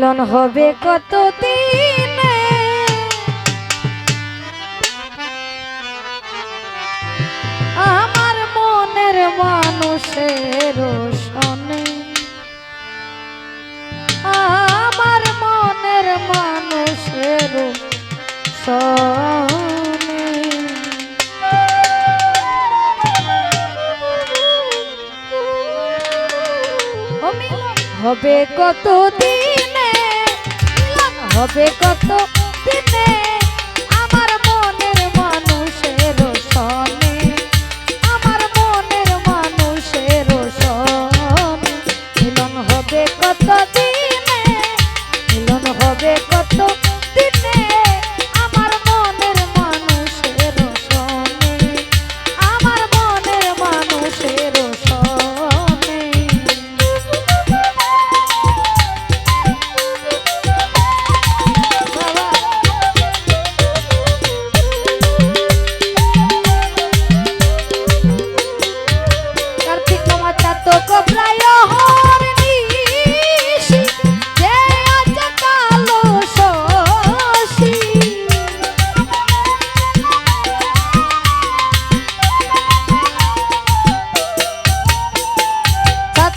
মিলন হবে কতদিন? আমার মনের মানুষের আমার মনের মানুষের হবে হবে কতদিন? হবে কত দিনে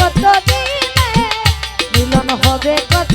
কত দিনে মিলন হবে কত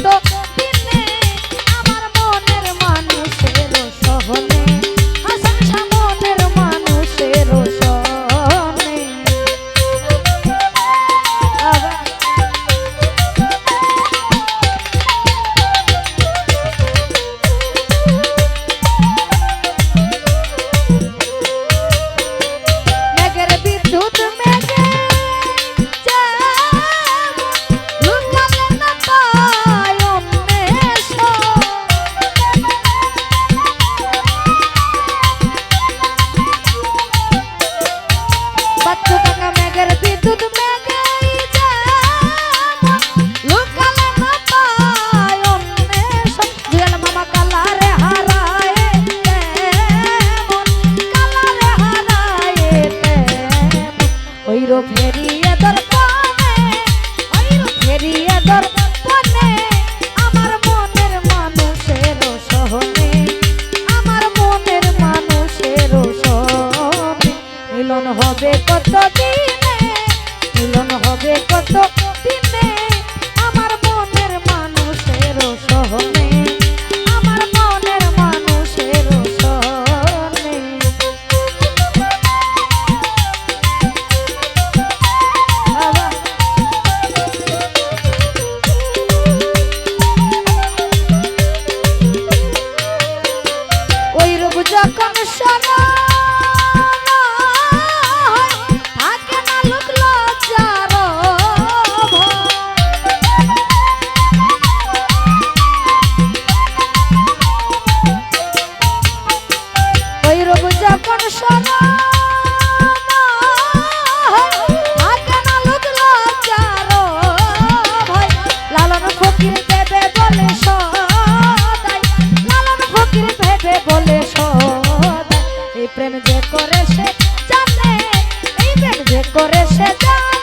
মিলন হবে কত দিনে? এই প্রেম যে করে সে জানে এই প্রেম যে করে সে জানে।